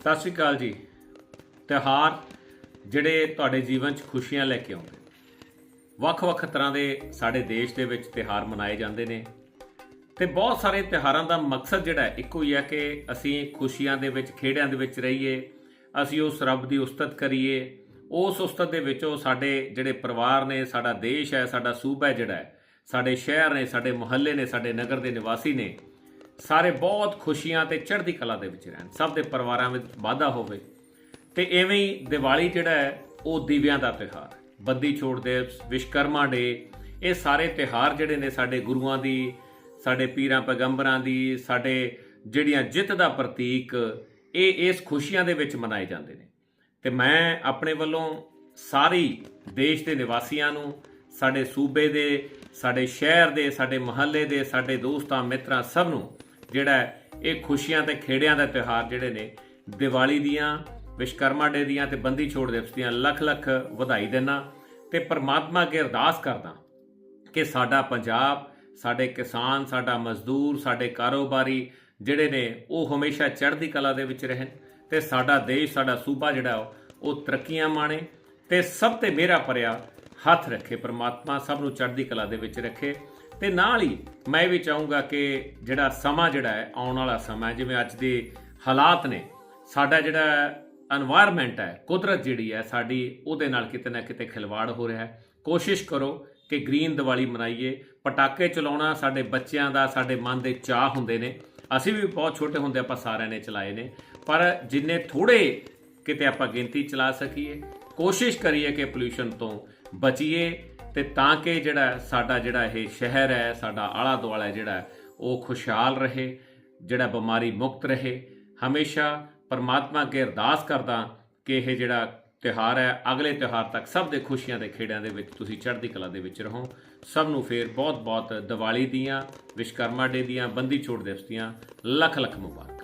ਸਤਿ ਸ਼੍ਰੀ ਅਕਾਲ ਜੀ। ਤਿਉਹਾਰ ਜਿਹੜੇ ਤੁਹਾਡੇ ਜੀਵਨ 'ਚ ਖੁਸ਼ੀਆਂ ਲੈ ਕੇ ਆਉਂਦੇ ਵੱਖ-ਵੱਖ ਤਰ੍ਹਾਂ ਦੇ ਸਾਡੇ ਦੇਸ਼ ਦੇ ਵਿੱਚ ਤਿਉਹਾਰ ਮਨਾਏ ਜਾਂਦੇ ਨੇ। ਤੇ ਬਹੁਤ ਸਾਰੇ ਤਿਉਹਾਰਾਂ ਦਾ ਮਕਸਦ ਜਿਹੜਾ ਇੱਕੋ ਹੀ ਹੈ ਕਿ ਅਸੀਂ ਖੁਸ਼ੀਆਂ ਦੇ ਵਿੱਚ ਖੇੜਿਆਂ ਦੇ ਵਿੱਚ ਰਹੀਏ, ਅਸੀਂ ਉਸ ਰੱਬ ਦੀ ਉਸਤਤ ਕਰੀਏ। ਉਸ ਉਸਤਤ ਦੇ ਵਿੱਚੋਂ ਸਾਡੇ ਜਿਹੜੇ ਪਰਿਵਾਰ ਨੇ, ਸਾਡਾ ਦੇਸ਼ ਹੈ, ਸਾਡਾ ਸੂਬਾ ਹੈ ਜਿਹੜਾ ਸਾਡੇ ਸ਼ਹਿਰ ਨੇ, ਸਾਡੇ ਮੁਹੱਲੇ ਨੇ, ਸਾਡੇ ਨਗਰ ਦੇ ਨਿਵਾਸੀ ਨੇ ਸਾਰੇ ਬਹੁਤ ਖੁਸ਼ੀਆਂ ਤੇ ਚੜ੍ਹਦੀ ਕਲਾ ਦੇ ਵਿੱਚ ਰਹਿਣ। ਸਭ ਦੇ ਪਰਿਵਾਰਾਂ ਵਿੱਚ ਵਾਧਾ ਹੋਵੇ। ਤੇ ਐਵੇਂ ਹੀ ਦੀਵਾਲੀ ਜਿਹੜਾ ਹੈ, ਉਹ ਦੀਵਿਆਂ ਦਾ ਤਿਉਹਾਰ ਹੈ। ਬੰਦੀ ਛੋੜ ਦਿਵਸ ਵਿਸ਼ਕਰਮਾ ਡੇ, ਇਹ ਸਾਰੇ ਤਿਉਹਾਰ ਜਿਹੜੇ ਨੇ ਸਾਡੇ ਗੁਰੂਆਂ ਦੀ, ਸਾਡੇ ਪੀਰਾਂ ਪੈਗੰਬਰਾਂ ਦੀ, ਸਾਡੇ ਜਿਹੜੀਆਂ ਜਿੱਤ ਦਾ ਪ੍ਰਤੀਕ, ਇਹ ਇਸ ਖੁਸ਼ੀਆਂ ਦੇ ਵਿੱਚ ਮਨਾਏ ਜਾਂਦੇ ਨੇ। ਤੇ ਮੈਂ ਆਪਣੇ ਵੱਲੋਂ ਸਾਰੀ ਦੇਸ਼ ਦੇ ਨਿਵਾਸੀਆਂ ਨੂੰ, ਸਾਡੇ ਸੂਬੇ ਦੇ, ਸਾਡੇ ਸ਼ਹਿਰ ਦੇ, ਸਾਡੇ ਮੁਹੱਲੇ ਦੇ, ਸਾਡੇ ਦੋਸਤਾਂ, ਮਿੱਤਰਾਂ ਸਭ ਨੂੰ ਜਿਹੜਾ ਇਹ ਖੁਸ਼ੀਆਂ ਤੇ ਖੇੜਿਆਂ ਦਾ ਤਿਉਹਾਰ ਜਿਹੜੇ ਨੇ, ਦੀਵਾਲੀ ਦੀਆਂ ਵਿਸ਼ਕਰਮਾ ਡੇ ਦੀਆਂ ਤੇ ਬੰਦੀ ਛੋੜ ਦਿਵਸ ਦੀਆਂ ਲੱਖ ਲੱਖ ਵਧਾਈ ਦੇਣਾ ਤੇ ਪਰਮਾਤਮਾ ਅੱਗੇ ਅਰਦਾਸ ਕਰਦਾ ਕਿ ਸਾਡਾ ਪੰਜਾਬ, ਸਾਡੇ ਕਿਸਾਨ, ਸਾਡਾ ਮਜ਼ਦੂਰ, ਸਾਡੇ ਕਾਰੋਬਾਰੀ ਜਿਹੜੇ ਨੇ, ਉਹ ਹਮੇਸ਼ਾ ਚੜ੍ਹਦੀ ਕਲਾ ਦੇ ਵਿੱਚ ਰਹਿਣ ਤੇ ਸਾਡਾ ਦੇਸ਼, ਸਾਡਾ ਸੂਬਾ ਜਿਹੜਾ ਉਹ- ਤਰੱਕੀਆਂ ਮਾਣੇ ਤੇ ਸਭ ਤੇ ਮੇਰਾ ਭਰਿਆ ਹੱਥ ਰੱਖੇ ਪ੍ਰਮਾਤਮਾ, ਸਭ ਨੂੰ ਚੜ੍ਹਦੀ ਕਲਾ ਦੇ ਵਿੱਚ ਰੱਖੇ ਤੇ ਨਾਲ ਹੀ ਮੈਂ ਵੀ ਚਾਹੂੰਗਾ ਕਿ ਜਿਹੜਾ ਸਮਾਂ ਜਿਹੜਾ ਹੈ, ਆਉਣ ਵਾਲਾ ਸਮਾਂ ਜਿਵੇਂ ਅੱਜ ਦੇ ਹਾਲਾਤ ਨੇ, ਸਾਡਾ ਜਿਹੜਾ এনवायरमेंट ਹੈ, ਕੁਦਰਤ ਜਿਹੜੀ ਹੈ, ਸਾਡੀ ਉਹਦੇ ਨਾਲ ਕਿਤੇ ਨਾ ਕਿਤੇ ਖਿਲਵਾੜ ਹੋ ਰਿਹਾ ਹੈ। ਕੋਸ਼ਿਸ਼ ਕਰੋ ਕਿ ਗ੍ਰੀਨ ਦੀਵਾਲੀ ਮਨਾਈਏ। ਪਟਾਕੇ ਚਲਾਉਣਾ ਸਾਡੇ ਬੱਚਿਆਂ ਦਾ, ਸਾਡੇ ਮਨ ਦੇ ਚਾਹ ਹੁੰਦੇ ਨੇ। ਅਸੀਂ ਵੀ ਬਹੁਤ ਛੋਟੇ ਹੁੰਦੇ ਆਪਾਂ ਸਾਰਿਆਂ ਨੇ ਚਲਾਏ ਨੇ। ਪਰ ਜਿੰਨੇ ਥੋੜੇ ਕਿਤੇ ਆਪਾਂ ਗਿਣਤੀ ਚਲਾ ਸਕੀਏ, ਕੋਸ਼ਿਸ਼ ਕਰੀਏ ਕਿ ਪੋਲੂਸ਼ਨ ਤੋਂ ਬਚੀਏ। ਤੇ ਤਾਂ ਕਿ ਜਿਹੜਾ ਸਾਡਾ ਜਿਹੜਾ ਇਹ ਸ਼ਹਿਰ ਹੈ, ਸਾਡਾ ਆਲਾ ਦੁਆਲਾ ਹੈ ਜਿਹੜਾ ਉਹ ਖੁਸ਼ਹਾਲ ਰਹੇ, ਜਿਹੜਾ ਬਿਮਾਰੀ ਮੁਕਤ ਰਹੇ। ਹਮੇਸ਼ਾ ਪਰਮਾਤਮਾ ਕੇ ਅਰਦਾਸ ਕਰਦਾ ਕਿ ਇਹ ਜਿਹੜਾ ਤਿਉਹਾਰ ਹੈ, ਅਗਲੇ ਤਿਉਹਾਰ ਤੱਕ ਸਭ ਦੇ ਖੁਸ਼ੀਆਂ ਦੇ ਖੇੜਿਆਂ ਦੇ ਵਿੱਚ ਤੁਸੀਂ ਚੜ੍ਹਦੀ ਕਲਾ ਦੇ ਵਿੱਚ ਰਹੋ। ਸਭ ਨੂੰ ਫੇਰ ਬਹੁਤ ਬਹੁਤ ਦੀਵਾਲੀ ਦੀਆਂ ਵਿਸ਼ਕਰਮਾ ਡੇ ਦੀਆਂ, ਬੰਦੀ ਛੋੜ ਦਿਵਸ ਦੀਆਂ ਲੱਖ ਲੱਖ ਮੁਬਾਰਕ।